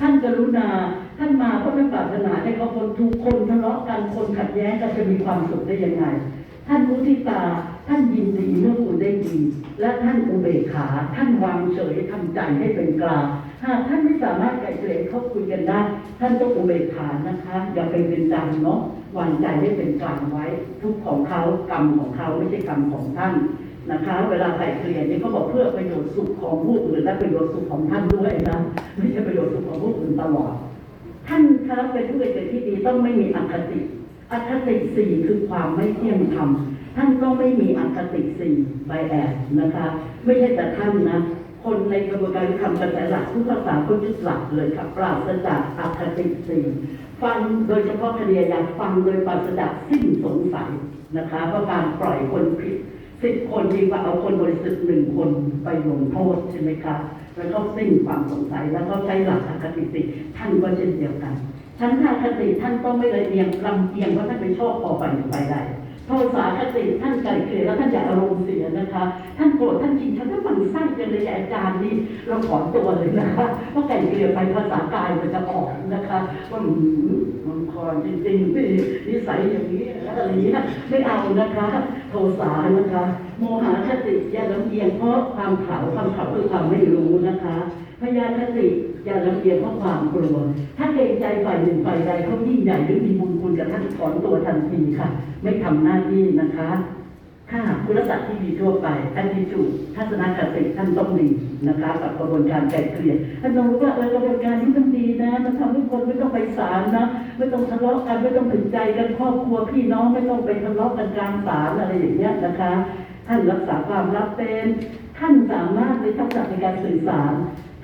ท่านกรุณาท่านมาเพราะไม่ปรารถนาให้เขาคนทุกคนทะเลาะกันคนขัดแย้งกันจะมีความสุขได้ยังไง ท่านมุทิตาท่านยินดีเมื่อคุณได้ดี และท่านอุเบกขา ท่านวางเฉยทำใจให้เป็นกลางหากท่านไม่สามารถไกลเกลี่ยเขาคุยกันได้ ท่านต้องอุเบกขานะคะ อย่าเป็นเป็นจังเนาะวางใจให้เป็นกลางไว้ ทุกของเขากรรมของเขาไม่ใช่กรรมของท่าน นะคะ เวลาไกลเกลี่ยนี่เขาบอกเพื่อประโยชน์สุขของผู้อื่นและประโยชน์สุขของท่านด้วยนะไม่ใช่ประโยชน์สุขของผู้อื่นตลอด ท่านคะเป็นผู้เป็นเกิดที่ดีต้องไม่มีอคติอคติสี่คือความไม่เที่ยงธรรมท่านต้องไม่มีอคติสี่ไบแอบนะคะ ไม่ใช่แต่ท่านนะคนในกระบวนการคำกระแสหลักทุกภาษาก็ยึดหลักเลยค่ะปราศจากอคติสี่ฟังโดยเฉพาะคดีอาญาฟังโดยปราศจากสิ้นสงสัยนะคะเพราะการปล่อยคนผิด สิบคนดีกว่าเอาคนบริสุทธิ์หนึ่งคนไปลงโทษใช่ไหมคะแล้วก็สิ้นความสงสัยแล้วก็ใช้หลักอคติสิท่านก็เช่นเดียวกันชั้นทาคติท่านต้องไม่เลยเอียงลำเอียงว่าท่านไปชอบพอไปหรือไปได้ โทสาคติท่านไกลเกลียแล้วท่านอย่าอารมณ์เสียนะคะ ท่านโกรธท่านจริงท่านก็มันไส้จังเลยอาจารย์นี่เราขอตัวเลยนะคะเพราะไกลเกลียไปภาษากายมันจะออกนะคะว่าหืมมันคอนจริงๆพี่นิสัยอย่างนี้อะไรอย่างนี้ไม่เอานะคะโทสานะคะ โมหะคติอย่ลำเอียงเพราะความเขาความเขาคือความไม่รู้นะคะ พยาคติอย่าลำเอียงเพราะความกลัว ถ้าเกรงใจฝ่ายหนึ่งฝ่ายใดเขายิ่งใหญ่หรือมีบุญคุณกับท่านถอนตัวทันทีค่ะ ไม่ทำหน้าที่นะคะค่ะคุณศักดิ์ที่ดีทั่วไปอันที่จูทัศนคติท่านต้องดีนะคะกับกระบวนการไกลเกลี่ยท่านต้องรู้ว่าเออกระบวนการนี้มันดีนะ มันทำให้คนไม่ต้องไปศาลนะ ไม่ต้องทะเลาะกันไม่ต้องถึงใจกันครอบครัวพี่น้องไม่ต้องไปทะเลาะกันกลางศาลอะไรอย่างเงี้ยนะคะ ท่านรักษาความลับเป็น ท่านสามารถในทักษะในการสื่อสาร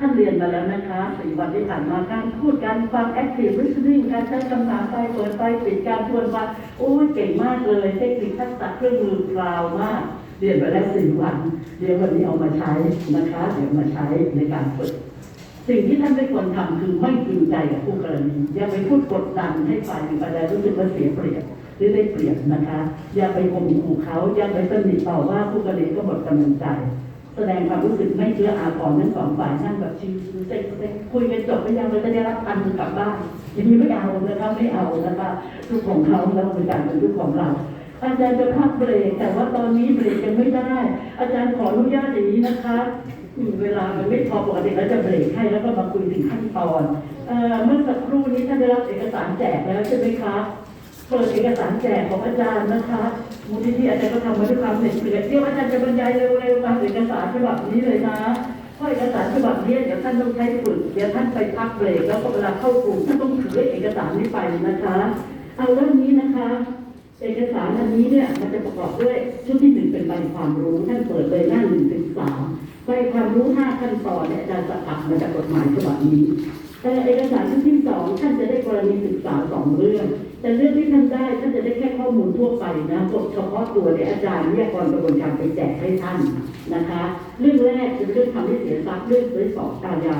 ท่านเรียนมาแล้วนะคะสี่วันที่ผ่านมาการพูดการฟัง active listening การใช้คำถามไปเปิดไปปิดการชวนฟังโอ้ยเก่งมากเลยเทคนิคทักษะเครื่องมือพราวมาก เรียนไปแล้วสี่วัน เดี๋ยววันนี้เอามาใช้นะคะ เดี๋ยวมาใช้ในการฝึกสิ่งที่ท่านไม่ควรทำคือไม่จริงใจกับผู้กรณีอย่าไปพูดกดดันให้ฝ่ายหนึ่งฝ่ายใดรู้สึกว่าเสียเปรียบหรือได้เปรียบนะคะ อย่าไปข่มขู่เขาอย่าไปตำหนิต่อว่าผู้กรณีก็หมดกำลังใจ แสดงความรู้สึกไม่เชื่ออาภรณ์ทั้งสองฝ่ายนั่งแบบชิวๆเซ็งๆคุยกันจบไปยังเราจะได้รับพันกลับบ้านอย่างนี้ไม่เอานะคะไม่เอานะคะทุกของเขาแล้วเป็นการเป็นทุกของเรา อาจารย์จะพักเบรกแต่ว่าตอนนี้เบรกยังไม่ได้ อาจารย์ขออนุญาตอย่างนี้นะคะเวลามันไม่พอปกติแล้วจะเบรกให้แล้วก็มาคุยถึงขั้นตอนเอ่อเมื่อสักครู่นี้ท่านได้รับเอกสารแจกแล้วใช่ไหมคะ เปิดเอกสารแจกของอาจารย์นะคะมูลนิธิอาจารย์ก็ทำมาด้วยความเหน็ดเหนื่อยเดี๋ยวอาจารย์จะบรรยายเร็วๆตามเอกสารฉบับนี้เลยนะเพราะเอกสารฉบับนี้เดี๋ยวท่านต้องใช้ฝึกเดี๋ยวท่านไปพักเบรกแล้วก็เวลาเข้ากลุ่มท่านต้องถือเอกสารนี้ไปนะคะ เอาเรื่องนี้นะคะเอกสารอันนี้เนี่ยมันจะประกอบด้วยชุดที่หนึ่งเป็นใบความรู้ท่านเปิดเลยหน้าหนึ่งถึงสามใบความรู้ห้าขั้นตอนเนี่ยอาจารย์สกัดมาจากกฎหมายฉบับนี้ แต่เอกสารชุดที่สองท่านจะได้กรณีศึกษาสองเรื่อง แต่เรื่องที่ท่านได้ท่านจะได้แค่ข้อมูลทั่วไปนะบทเฉพาะตัวเนี่ยอาจารย์เนี่ยก่อนกระบวนการไปแจกให้ท่านนะคะ เรื่องแรกคือเรื่องทำให้เสียทรัพย์เรื่องซื้อสอบตายา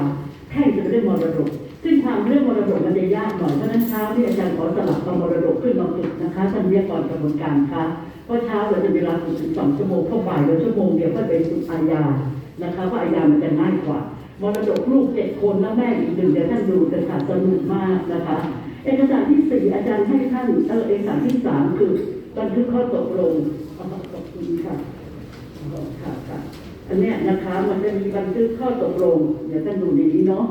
แพ่งจะเป็นเรื่องมรดก ซึ่งทางเรื่องมรดกมันจะยากหน่อยเพราะฉะนั้นเช้าที่อาจารย์ขอสลับเอามรดกขึ้นมาฝึกนะคะท่านเรียกก่อนกระบวนการค่ะเพราะเช้าเราจะเวลาฝึกถึงสองชั่วโมงเข้าบ่ายเราชั่วโมงเดียวก็เป็นฝึกอาญานะคะเพราะอาญามันจะง่ายกว่า มรดกลูกเจ็ดคนแล้วแม่อีกหนึ่งเดี๋ยวท่านดูจะขาดสนุกมากนะคะ เอกสารที่สี่อาจารย์ให้ท่านเออเอกสารที่สามคือบันทึกข้อตกลงอ๋อขอบคุณค่ะอ๋อค่ะค่ะอันเนี้ยนะคะมันจะมีบันทึกข้อตกลง เดี๋ยวท่านดูในนี้เนาะ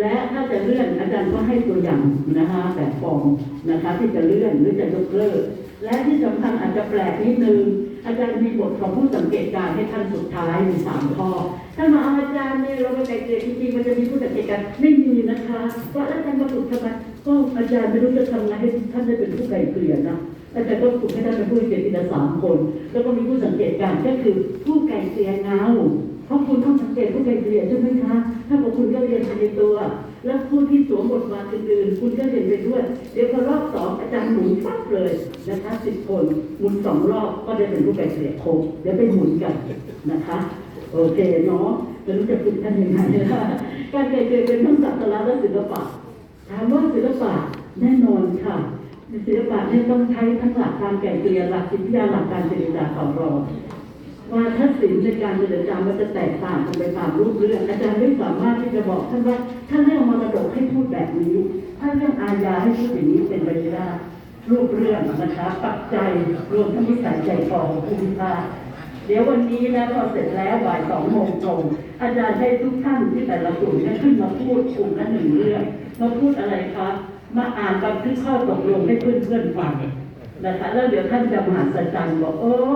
และถ้าจะเลื่อนอาจารย์ก็ให้ตัวอย่างนะคะแบบฟอร์มนะคะที่จะเลื่อนหรือจะยกเลิกและที่สำคัญอาจจะแปลกนิดนึง อาจารย์มีบทของผู้สังเกตการณ์ให้ท่านสุดท้ายมีสามข้อท่านมาอาจารย์เนี่ยเราไปไกลเกลี่ยจริงๆมันจะมีผู้สังเกตการณ์ไม่มีนะคะว่าอาจารย์มาฝึกทำไมก็อาจารย์ไม่รู้จะทำไงให้ท่านได้เป็นผู้ไกลเกลี่ยนะอาจารย์ก็ฝึกให้ท่านเป็นผู้เกียรติสามคน แล้วก็มีผู้สังเกตการณ์ก็คือผู้ไก่เกลี่ยเงา เพราะคุณต้องสังเกตผู้ไก่เกลี่ยใช่ไหมคะ ถ้าบอกคุณก็เรียนไปในตัว แล้วผู้ที่สวมบทบาทอื่นๆคุณก็เรียนไปด้วย เดี๋ยวพอรอบสองอาจารย์หมุนปั๊บเลยนะคะสิบคนหมุนสองรอบก็ได้เป็นผู้ไก่เกลี่ยครบเดี๋ยวไปหมุนกันนะคะ โอเคเนาะจะรู้จะฝึกกันยังไงนะคะการไก่เกลี่ยเป็นทั้งศาสตร์และศิลปะถามว่าศิลปะแน่นอนค่ะศิลปะเนี่ยต้องใช้ทั้งหลักการไก่เกลี่ยหลักจิตวิทยาหลักการเจรจาต่อรอง ว่าทศิลป์ในการเจรจามันจะแตกต่างกันไปตามรูปเรื่อง อาจารย์ไม่สามารถที่จะบอกท่านว่าถ้าเรื่องมรดกให้พูดแบบนี้ถ้าเรื่องอาญาให้พูดอย่างนี้เป็นไปไม่ได้รูปเรื่องนะคะปัจจัยรวมทั้งนิสัยใจคอของผู้พิพาเดี๋ยววันนี้นะพอเสร็จแล้วบ่ายสองโมงตรงอาจารย์ให้ทุกท่านที่แต่ละกลุ่มเนี่ยขึ้นมาพูดกลุ่มละหนึ่งเรื่องมาพูดอะไรคะมาอ่านบันทึกข้อตกลงให้เพื่อนๆฟังนะคะแล้วเดี๋ยวท่านจะมหาสัจจันบอกเออ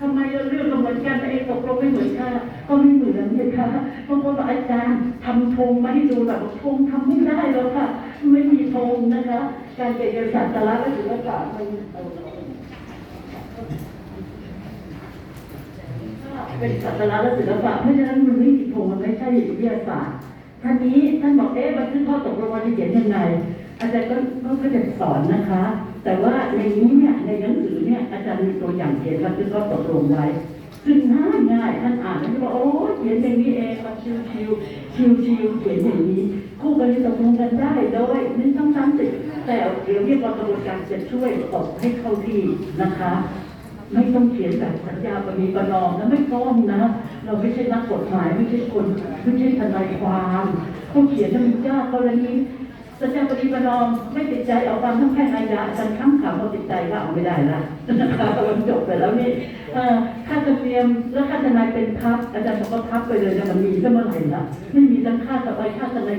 ทำไมเราเรื่องก็เหมือนกันไอ้ตกลงไม่เหมือนกันก็ไม่เหมือนเลยค่ะบางคนบอกอาจารย์ทำธงมาให้ดูแบบธงทำไม่ได้แล้วค่ะ ไม่มีธงนะคะ การเกี่ยวกับศาสตร์และศิลปะมันเป็นศาสตร์และศิลปะเพราะฉะนั้นมันไม่มีธงมันไม่ใช่วิทยาศาสตร์ท่านนี้ท่านบอกเอ๊ะบันทึกข้อตกลงวันที่เขียนยังไงอาจารย์ก็ก็จะสอนนะคะ แต่ว่าในนี้เนี่ยในหนังสือเนี่ยอาจารย์มีตัวอย่างเขียนบันทึกข้อตกลงไว้ ซึ่งง่ายง่ายท่านอ่านแล้วก็บอกโอ้เขียนอย่างนี้เองมันชิวชิวชิวชิวเขียนอย่างนี้ คู่กันตกลงกันได้โดยหนึ่งสองสามสี่แต่เดี๋ยวเรียกว่ากระบวนการจะช่วยตกให้เข้าที่นะคะไม่ต้องเขียนแบบสัญญาปณีประนอมนะไม่ต้องนะ เราไม่ใช่นักกฎหมายไม่ใช่คนไม่ใช่ทนายความเขาเขียนให้มันยากกรณี สัญญาปณีประนองไม่ติดใจเอาความทั้งแพ่งอาญาอาจารย์ค้ำขำเราติดใจก็เอาไม่ได้ละนะคะมันจบไปแล้วนี่ค่าธรรมเนียมแล้วค่าทนายเป็นพับอาจารย์บอกว่าพับไปเลยนะมันมีซะเมื่อไหร่ละไม่มีทั้งค่าต่อไปค่าทนาย